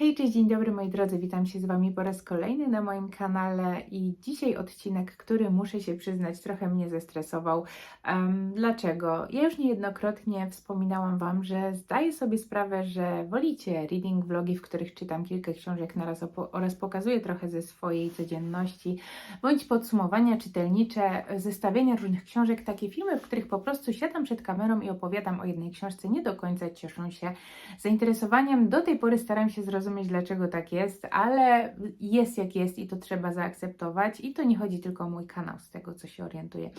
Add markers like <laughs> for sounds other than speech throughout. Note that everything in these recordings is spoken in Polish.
Hej, cześć, dzień dobry moi drodzy, witam się z Wami po raz kolejny na moim kanale i dzisiaj odcinek, który muszę się przyznać trochę mnie zestresował. Um, dlaczego? Ja już niejednokrotnie wspominałam Wam, że zdaję sobie sprawę, że wolicie reading vlogi, w których czytam kilka książek naraz oraz pokazuję trochę ze swojej codzienności, bądź podsumowania czytelnicze, zestawienia różnych książek, takie filmy, w których po prostu siadam przed kamerą i opowiadam o jednej książce, nie do końca cieszą się zainteresowaniem. Do tej pory staram się zrozumieć, dlaczego tak jest, ale jest jak jest i to trzeba zaakceptować. I to nie chodzi tylko o mój kanał, z tego co się orientuję.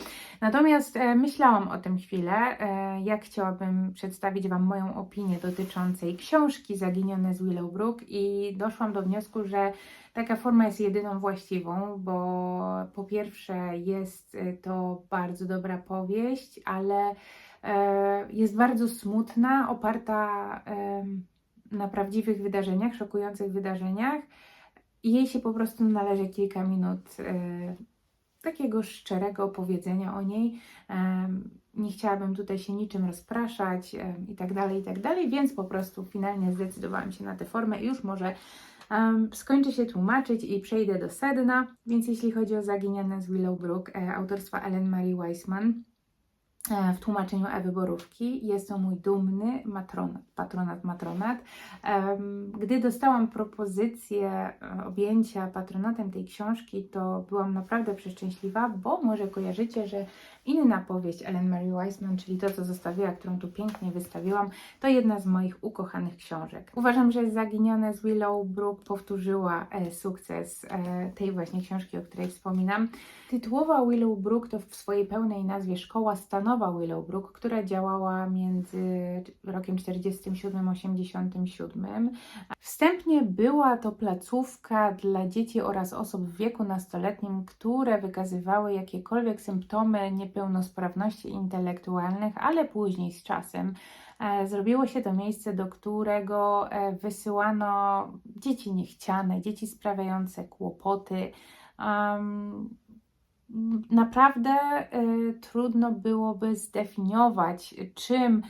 Natomiast e, myślałam o tym chwilę, e, jak chciałabym przedstawić Wam moją opinię dotyczącej książki Zaginione z Willowbrook i doszłam do wniosku, że taka forma jest jedyną właściwą, bo po pierwsze jest e, to bardzo dobra powieść, ale e, jest bardzo smutna, oparta na prawdziwych wydarzeniach, szokujących wydarzeniach i jej się po prostu należy kilka minut e, takiego szczerego opowiedzenia o niej. Em, nie chciałabym tutaj się niczym rozpraszać em, i tak dalej, i tak dalej, więc po prostu finalnie zdecydowałam się na tę formę i już może skończę się tłumaczyć i przejdę do sedna. Więc jeśli chodzi o Zaginione z Willowbrook e, autorstwa Ellen Marie Weissman, e, w tłumaczeniu Ewy Borówki. Jest to mój dumny matronat, patronat, matronat. Gdy dostałam propozycję e, objęcia patronatem tej książki, to byłam naprawdę przeszczęśliwa, bo może kojarzycie, że inna powieść Ellen Marie Weissman, czyli to, co zostawiła, którą tu pięknie wystawiłam, to jedna z moich ukochanych książek. Uważam, że Zaginione z Willowbrook powtórzyła e, sukces e, tej właśnie książki, o której wspominam. Tytułowa Willowbrook to w swojej pełnej nazwie Szkoła Stanowa Willowbrook, która działała między rokiem 47 a 87. Wstępnie była to placówka dla dzieci oraz osób w wieku nastoletnim, które wykazywały jakiekolwiek symptomy niepełnosprawności intelektualnych, ale później z czasem e, zrobiło się to miejsce, do którego e, wysyłano dzieci niechciane, dzieci sprawiające kłopoty. Naprawdę y, trudno byłoby zdefiniować, czym e,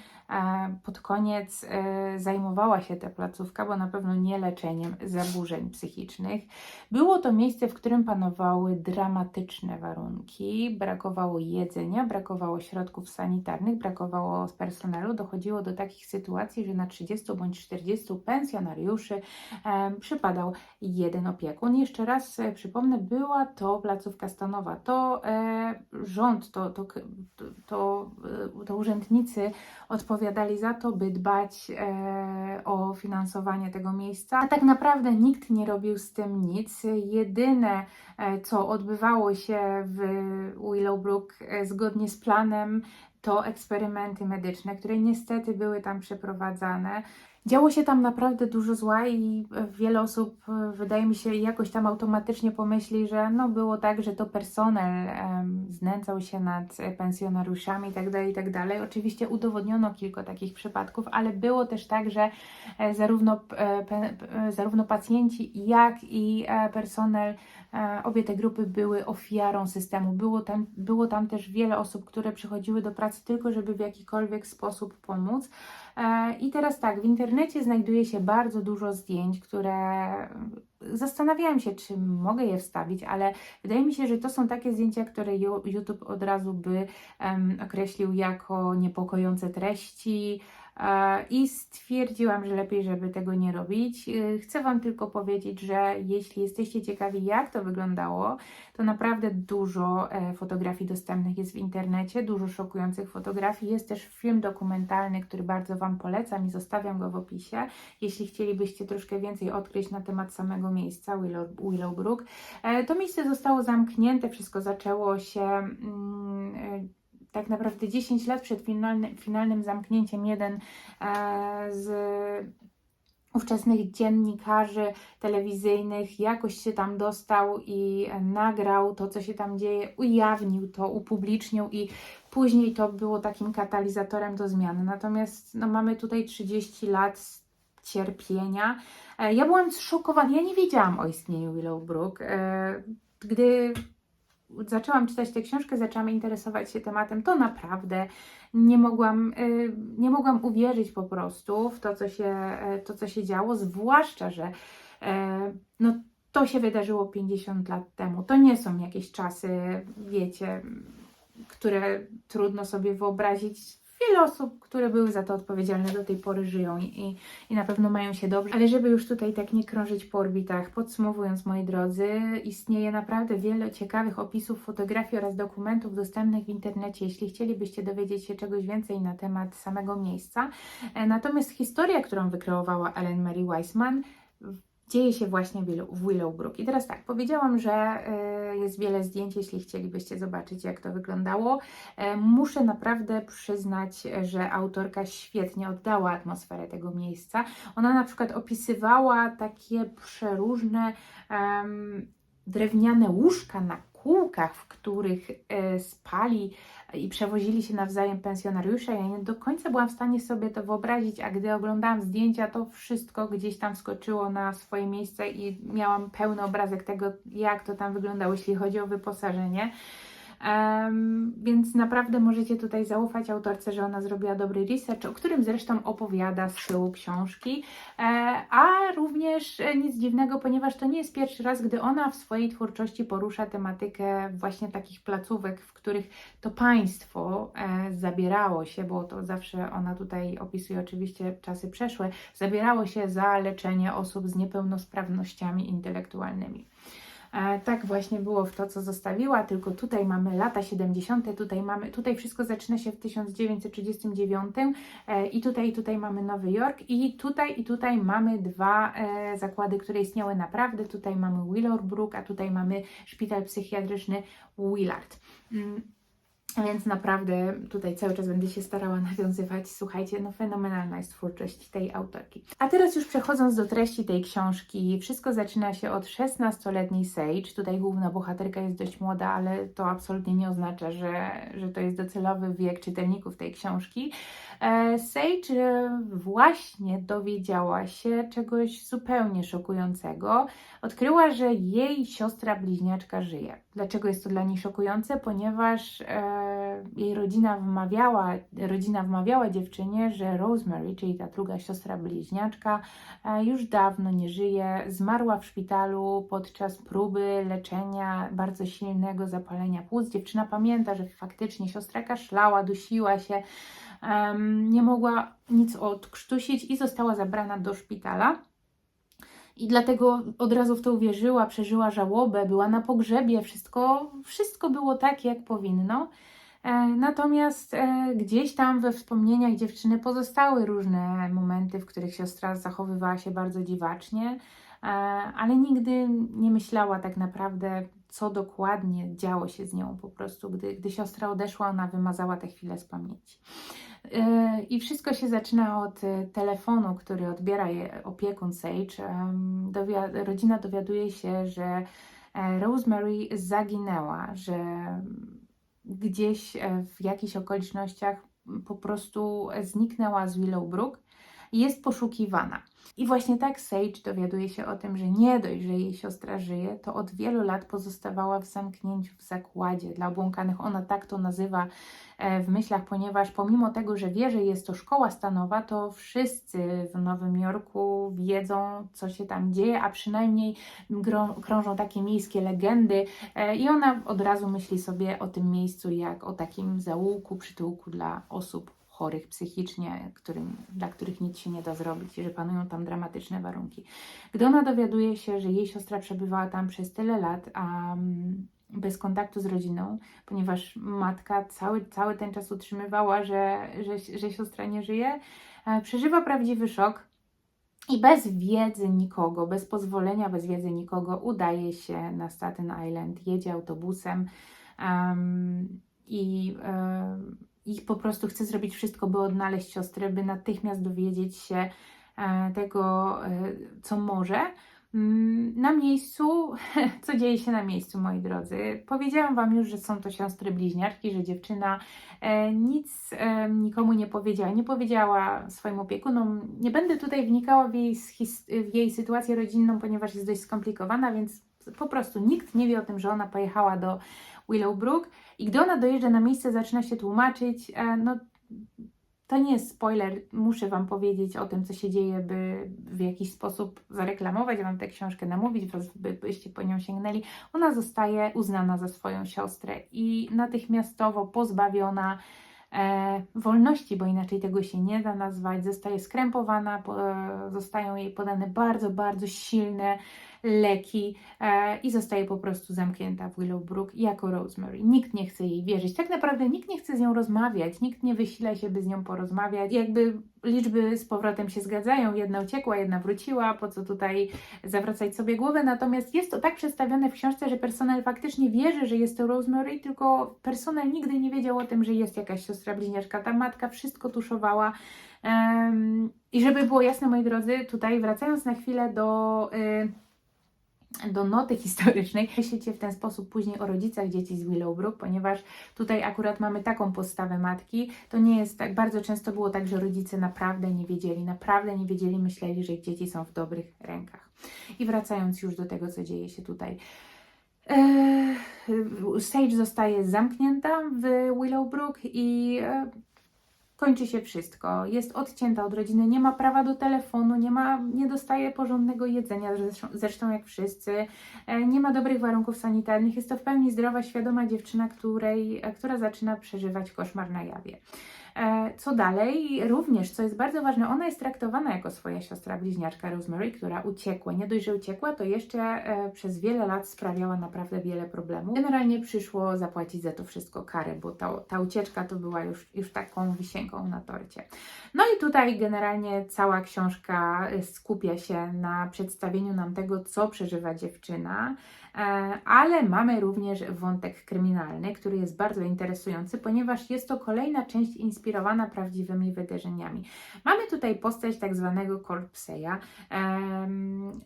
pod koniec e, zajmowała się ta placówka, bo na pewno nie leczeniem zaburzeń psychicznych. Było to miejsce, w którym panowały dramatyczne warunki, brakowało jedzenia, brakowało środków sanitarnych, brakowało personelu. Dochodziło do takich sytuacji, że na 30 bądź 40 pensjonariuszy e, przypadał jeden opiekun. Jeszcze raz e, przypomnę, była to placówka stanowa. To e, rząd, to, to, to, to, urzędnicy odpowiadali za to, by dbać e, o finansowanie tego miejsca. A tak naprawdę nikt nie robił z tym nic. Jedyne, e, co odbywało się w Willowbrook e, zgodnie z planem, to eksperymenty medyczne, które niestety były tam przeprowadzane. Działo się tam naprawdę dużo zła i e, wiele osób, e, wydaje mi się, jakoś tam automatycznie pomyśli, że no było tak, że to personel em, znęcał się nad e, pensjonariuszami itd., itd. Oczywiście udowodniono kilka takich przypadków, ale było też tak, że zarówno, zarówno pacjenci, jak i personel, obie te grupy były ofiarą systemu. Było tam, było tam też wiele osób, które przychodziły do pracy tylko, żeby w jakikolwiek sposób pomóc. E, I teraz tak, w internecie znajduje się bardzo dużo zdjęć, które zastanawiałam się, czy mogę je wstawić, ale wydaje mi się, że to są takie zdjęcia, które YouTube od razu by em, określił jako niepokojące treści. e, I stwierdziłam, że lepiej, żeby tego nie robić. E, Chcę Wam tylko powiedzieć, że jeśli jesteście ciekawi, jak to wyglądało, to naprawdę dużo e, fotografii dostępnych jest w internecie, dużo szokujących fotografii. Jest też film dokumentalny, który bardzo Wam polecam i zostawiam go w opisie, jeśli chcielibyście troszkę więcej odkryć na temat samego miejsca Willow, Willowbrook. E, To miejsce zostało zamknięte, wszystko zaczęło się. Mm, e, tak naprawdę 10 lat przed finalny, finalnym zamknięciem jeden e, z ówczesnych dziennikarzy telewizyjnych jakoś się tam dostał i nagrał to, co się tam dzieje, ujawnił to, upublicznił i później to było takim katalizatorem do zmian. Natomiast no, mamy tutaj 30 lat cierpienia. E, Ja byłam zszokowana, ja nie wiedziałam o istnieniu Willowbrook. E, Gdy zaczęłam czytać tę książkę, zaczęłam interesować się tematem, to naprawdę nie mogłam, y, nie mogłam uwierzyć po prostu w to, co się, to, co się działo, zwłaszcza, że e, no, to się wydarzyło 50 lat temu. To nie są jakieś czasy, wiecie, które trudno sobie wyobrazić. Wiele osób, które były za to odpowiedzialne do tej pory żyją i, i, i na pewno mają się dobrze. Ale żeby już tutaj tak nie krążyć po orbitach, podsumowując moi drodzy, istnieje naprawdę wiele ciekawych opisów, fotografii oraz dokumentów dostępnych w internecie, jeśli chcielibyście dowiedzieć się czegoś więcej na temat samego miejsca. E, Natomiast historia, którą wykreowała Ellen Mary Weissman, dzieje się właśnie w Willow- w Willowbrook. I teraz tak, powiedziałam, że e, jest wiele zdjęć, jeśli chcielibyście zobaczyć, jak to wyglądało. E, Muszę naprawdę przyznać, że autorka świetnie oddała atmosferę tego miejsca. Ona na przykład opisywała takie przeróżne em, drewniane łóżka na kółkach, w których e, spali i przewozili się nawzajem pensjonariusze. Ja nie do końca byłam w stanie sobie to wyobrazić, a gdy oglądałam zdjęcia, to wszystko gdzieś tam skoczyło na swoje miejsce i miałam pełny obrazek tego, jak to tam wyglądało, jeśli chodzi o wyposażenie. Em, więc naprawdę możecie tutaj zaufać autorce, że ona zrobiła dobry research, o którym zresztą opowiada z tyłu książki. E, a również e, nic dziwnego, ponieważ to nie jest pierwszy raz, gdy ona w swojej twórczości porusza tematykę właśnie takich placówek, w których to państwo e, zabierało się, bo to zawsze ona tutaj opisuje oczywiście czasy przeszłe, zabierało się za leczenie osób z niepełnosprawnościami intelektualnymi. E, tak właśnie było w to, co zostawiła, tylko tutaj mamy lata 70., tutaj mamy, tutaj wszystko zaczyna się w 1939 e, i tutaj i tutaj mamy Nowy Jork i tutaj i tutaj mamy dwa e, zakłady, które istniały naprawdę. Tutaj mamy Willowbrook, a tutaj mamy szpital psychiatryczny Willard. Więc naprawdę tutaj cały czas będę się starała <laughs> nawiązywać. Słuchajcie, no fenomenalna jest twórczość tej autorki. A teraz już przechodząc do treści tej książki, wszystko zaczyna się od 16-letniej Sage. Tutaj główna bohaterka jest dość młoda, ale to absolutnie nie oznacza, że, że to jest docelowy wiek czytelników tej książki. E, Sage e, właśnie dowiedziała się czegoś zupełnie szokującego. Odkryła, że jej siostra bliźniaczka żyje. Dlaczego jest to dla niej szokujące? Ponieważ e, jej rodzina wmawiała, rodzina wmawiała dziewczynie, że Rosemary, czyli ta druga siostra bliźniaczka, e, już dawno nie żyje. Zmarła w szpitalu podczas próby leczenia bardzo silnego zapalenia płuc. Dziewczyna pamięta, że faktycznie siostra kaszlała, dusiła się, nie mogła nic odkrztusić i została zabrana do szpitala. I dlatego od razu w to uwierzyła, przeżyła żałobę, była na pogrzebie, wszystko, wszystko było tak, jak powinno. E, Natomiast e, gdzieś tam we wspomnieniach dziewczyny pozostały różne momenty, w których siostra zachowywała się bardzo dziwacznie, e, ale nigdy nie myślała tak naprawdę, co dokładnie działo się z nią. Po prostu, gdy, gdy siostra odeszła, ona wymazała te chwile z pamięci. I wszystko się zaczyna od e, telefonu, który odbiera opiekun Sage. Rodzina dowiaduje się, że e, Rosemary zaginęła, że gdzieś e, w jakichś okolicznościach po prostu zniknęła z Willowbrook i jest poszukiwana. I właśnie tak Sage dowiaduje się o tym, że nie dość, że jej siostra żyje, to od wielu lat pozostawała w zamknięciu w zakładzie dla obłąkanych. Ona tak to nazywa e, w myślach, ponieważ pomimo tego, że wie, że jest to szkoła stanowa, to wszyscy w Nowym Jorku wiedzą, co się tam dzieje, a przynajmniej krążą takie miejskie legendy e, i ona od razu myśli sobie o tym miejscu jak o takim zaułku, przytułku dla osób chorych psychicznie, którym, dla których nic się nie da zrobić i że panują tam dramatyczne warunki. Gdy ona dowiaduje się, że jej siostra przebywała tam przez tyle lat, a mm, bez kontaktu z rodziną, ponieważ matka cały, cały ten czas utrzymywała, że, że, że siostra nie żyje, e, przeżywa prawdziwy szok. I bez wiedzy nikogo, bez pozwolenia, bez wiedzy nikogo, udaje się na Staten Island, jedzie autobusem em, i, em, i po prostu chce zrobić wszystko, by odnaleźć siostrę, by natychmiast dowiedzieć się e, tego, e, co może. Mm, Na miejscu, <laughs> co dzieje się na miejscu, moi drodzy? Powiedziałam Wam już, że są to siostry bliźniaczki, że dziewczyna e, nic nikomu nie powiedziała, nie powiedziała swoim opiekunom. Nie będę tutaj wnikała w jej, w jej sytuację rodzinną, ponieważ jest dość skomplikowana, więc po prostu nikt nie wie o tym, że ona pojechała do Willowbrook i gdy ona dojeżdża na miejsce, zaczyna się tłumaczyć, e, no to nie jest spoiler, muszę Wam powiedzieć o tym, co się dzieje, by w jakiś sposób zareklamować Wam tę książkę, namówić byście po nią sięgnęli. Ona zostaje uznana za swoją siostrę i natychmiastowo pozbawiona wolności, bo inaczej tego się nie da nazwać, zostaje skrępowana, po, e, zostają jej podane bardzo, bardzo silne leki e, i zostaje po prostu zamknięta w Willowbrook jako Rosemary. Nikt nie chce jej wierzyć. Tak naprawdę nikt nie chce z nią rozmawiać, nikt nie wysila się, by z nią porozmawiać. Jakby liczby z powrotem się zgadzają, jedna uciekła, jedna wróciła, po co tutaj zawracać sobie głowę, natomiast jest to tak przedstawione w książce, że personel faktycznie wierzy, że jest to Rosemary, tylko personel nigdy nie wiedział o tym, że jest jakaś siostra bliźniaczka. Ta matka wszystko tuszowała. I żeby było jasne, moi drodzy, tutaj wracając na chwilę do... Do noty historycznej. <laughs> Myślicie w ten sposób później o rodzicach dzieci z Willowbrook, ponieważ tutaj akurat mamy taką postawę matki. To nie jest tak, bardzo często było tak, że rodzice naprawdę nie wiedzieli, naprawdę nie wiedzieli, myśleli, że ich dzieci są w dobrych rękach. I wracając już do tego, co dzieje się tutaj. Eee, Sage zostaje zamknięta w Willowbrook i e, kończy się wszystko. Jest odcięta od rodziny, nie ma prawa do telefonu, nie, ma, nie dostaje porządnego jedzenia, zresztą, jak wszyscy, e, nie ma dobrych warunków sanitarnych. Jest to w pełni zdrowa, świadoma dziewczyna, której, która zaczyna przeżywać koszmar na jawie. E, co dalej? Również, co jest bardzo ważne, ona jest traktowana jako swoja siostra bliźniaczka Rosemary, która uciekła. Nie dość, że uciekła, to jeszcze e, przez wiele lat sprawiała naprawdę wiele problemów. Generalnie przyszło zapłacić za to wszystko karę, bo ta, ta ucieczka to była już, już taką wisienką na torcie. No i tutaj generalnie cała książka e, skupia się na przedstawieniu nam tego, co przeżywa dziewczyna. E, ale mamy również wątek kryminalny, który jest bardzo interesujący, ponieważ jest to kolejna część inspirowana prawdziwymi wydarzeniami. Mamy tutaj postać tak zwanego Corpseya.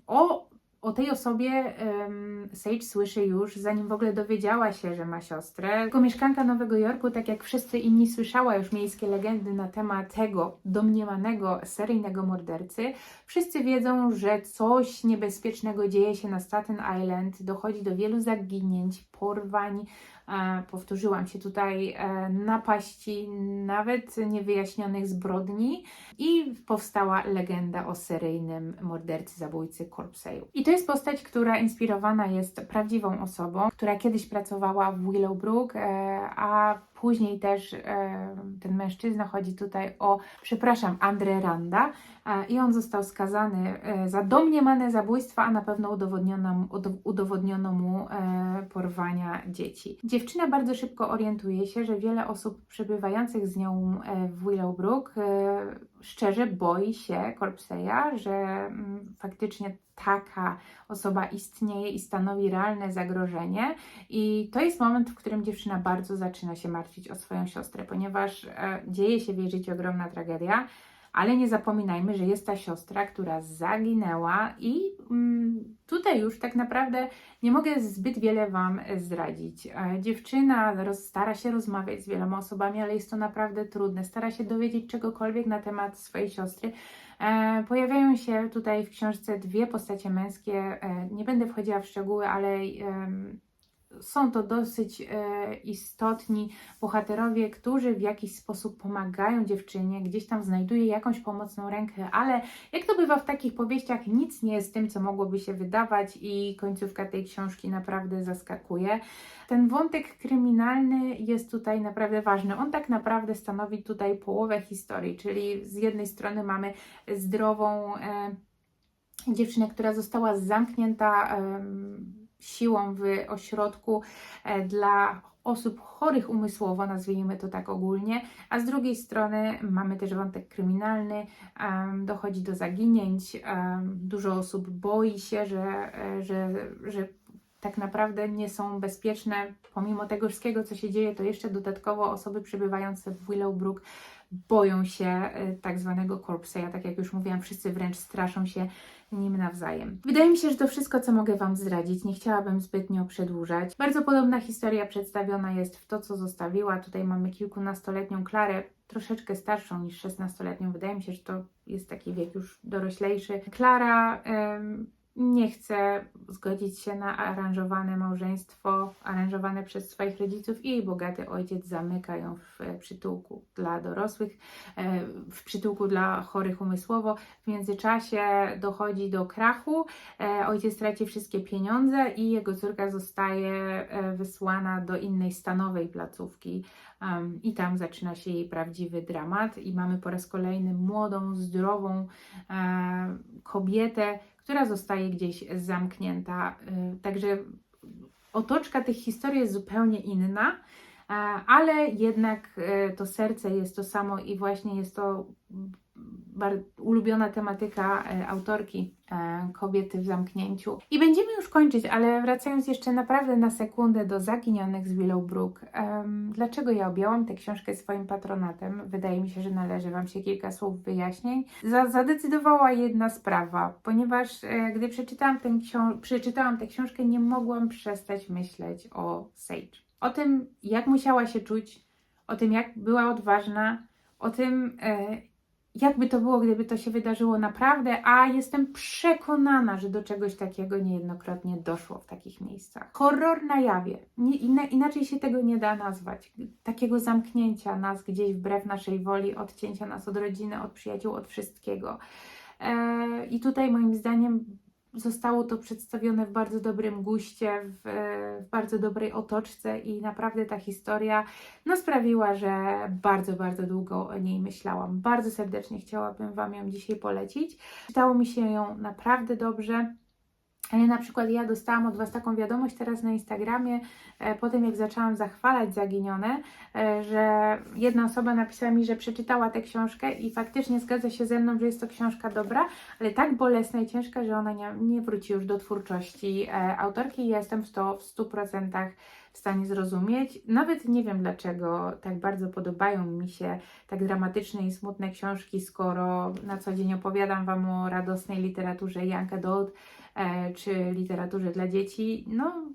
O o tej osobie um, Sage słyszy już, zanim w ogóle dowiedziała się, że ma siostrę. Jako mieszkanka Nowego Jorku, tak jak wszyscy inni, słyszała już miejskie legendy na temat tego domniemanego seryjnego mordercy. Wszyscy wiedzą, że coś niebezpiecznego dzieje się na Staten Island, dochodzi do wielu zaginięć, porwań, E, powtórzyłam się tutaj, e, napaści, nawet niewyjaśnionych zbrodni i powstała legenda o seryjnym mordercy, zabójcy Corpseju. I to jest postać, która inspirowana jest prawdziwą osobą, która kiedyś pracowała w Willowbrook, e, a Później też e, ten mężczyzna chodzi tutaj o, przepraszam, Andre Randa e, i on został skazany e, za domniemane zabójstwa, a na pewno udowodniono, udowodniono mu porwania dzieci. Dziewczyna bardzo szybko orientuje się, że wiele osób przebywających z nią w Willowbrook szczerze boi się Corpseya, że mm, faktycznie taka osoba istnieje i stanowi realne zagrożenie. I to jest moment, w którym dziewczyna bardzo zaczyna się martwić o swoją siostrę, ponieważ e, dzieje się w jej życiu ogromna tragedia. Ale nie zapominajmy, że jest ta siostra, która zaginęła, i mm, tutaj już tak naprawdę nie mogę zbyt wiele Wam zdradzić. E, dziewczyna stara się rozmawiać z wieloma osobami, ale jest to naprawdę trudne. Stara się dowiedzieć czegokolwiek na temat swojej siostry. E, pojawiają się tutaj w książce dwie postacie męskie. E, nie będę wchodziła w szczegóły, ale są to dosyć e, istotni bohaterowie, którzy w jakiś sposób pomagają dziewczynie, gdzieś tam znajduje jakąś pomocną rękę, ale jak to bywa w takich powieściach, nic nie jest tym, co mogłoby się wydawać, i końcówka tej książki naprawdę zaskakuje. Ten wątek kryminalny jest tutaj naprawdę ważny. On tak naprawdę stanowi tutaj połowę historii, czyli z jednej strony mamy zdrową e, dziewczynę, która została zamknięta. E, siłą w ośrodku e, dla osób chorych umysłowo, nazwijmy to tak ogólnie, a z drugiej strony mamy też wątek kryminalny, dochodzi do zaginięć, dużo osób boi się, że, e, że, że tak naprawdę nie są bezpieczne, pomimo tego wszystkiego, co się dzieje, to jeszcze dodatkowo osoby przebywające w Willowbrook boją się e, tak zwanego corpseja, tak jak już mówiłam, wszyscy wręcz straszą się nim nawzajem. Wydaje mi się, że to wszystko, co mogę Wam zdradzić. Nie chciałabym zbytnio przedłużać. Bardzo podobna historia przedstawiona jest w to, co zostawiła. Tutaj mamy kilkunastoletnią Klarę, troszeczkę starszą niż 16-letnią. Wydaje mi się, że to jest taki wiek już doroślejszy. Klara nie chce zgodzić się na aranżowane małżeństwo, aranżowane przez swoich rodziców i jej bogaty ojciec zamyka ją w e, przytułku dla dorosłych, e, w przytułku dla chorych umysłowo. W międzyczasie dochodzi do krachu, e, ojciec traci wszystkie pieniądze i jego córka zostaje wysłana do innej stanowej placówki. I tam zaczyna się jej prawdziwy dramat, i mamy po raz kolejny młodą, zdrową kobietę, która zostaje gdzieś zamknięta. E, także otoczka tych historii jest zupełnie inna, e, ale jednak e, to serce jest to samo i właśnie jest to ulubiona tematyka e, autorki kobiety w zamknięciu. I będziemy kończyć, ale wracając jeszcze naprawdę na sekundę do Zaginionych z Willowbrook. Em, dlaczego ja objęłam tę książkę swoim patronatem? Wydaje mi się, że należy Wam się kilka słów wyjaśnień. Za- zadecydowała jedna sprawa, ponieważ e, gdy przeczytałam, ksią- przeczytałam tę książkę, nie mogłam przestać myśleć o Sage. O tym, jak musiała się czuć, o tym, jak była odważna, o tym, e, jakby to było, gdyby to się wydarzyło naprawdę, a jestem przekonana, że do czegoś takiego niejednokrotnie doszło w takich miejscach. Horror na jawie. Nie, inaczej się tego nie da nazwać. Takiego zamknięcia nas gdzieś wbrew naszej woli, odcięcia nas od rodziny, od przyjaciół, od wszystkiego. E, I tutaj moim zdaniem zostało to przedstawione w bardzo dobrym guście, w, w bardzo dobrej otoczce i naprawdę ta historia no sprawiła, że bardzo, bardzo długo o niej myślałam. Bardzo serdecznie chciałabym Wam ją dzisiaj polecić. Czytało mi się ją naprawdę dobrze. Ale na przykład ja dostałam od Was taką wiadomość teraz na Instagramie, e, po tym jak zaczęłam zachwalać Zaginione, e, że jedna osoba napisała mi, że przeczytała tę książkę i faktycznie zgadza się ze mną, że jest to książka dobra, ale tak bolesna i ciężka, że ona nie, nie wróci już do twórczości e, autorki i ja jestem w to w 100% w stanie zrozumieć. Nawet nie wiem dlaczego tak bardzo podobają mi się tak dramatyczne i smutne książki, skoro na co dzień opowiadam Wam o radosnej literaturze adult, e, czy literaturze dla dzieci. No,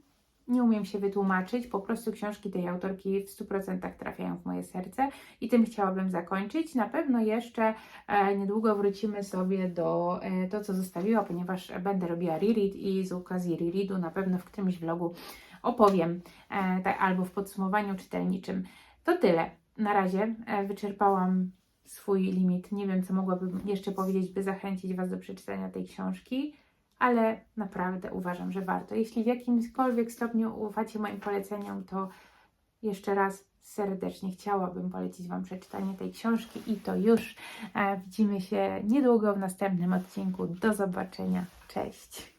nie umiem się wytłumaczyć, po prostu książki tej autorki w 100% trafiają w moje serce i tym chciałabym zakończyć. Na pewno jeszcze e, niedługo wrócimy sobie do e, to, co zostawiła, ponieważ będę robiła reread i z okazji rereadu na pewno w którymś vlogu opowiem, e, tak, albo w podsumowaniu czytelniczym. To tyle. Na razie e, wyczerpałam swój limit. Nie wiem, co mogłabym jeszcze powiedzieć, by zachęcić Was do przeczytania tej książki, ale naprawdę uważam, że warto. Jeśli w jakimkolwiek stopniu ufacie moim poleceniom, to jeszcze raz serdecznie chciałabym polecić Wam przeczytanie tej książki i to już. E, Widzimy się niedługo w następnym odcinku. Do zobaczenia. Cześć.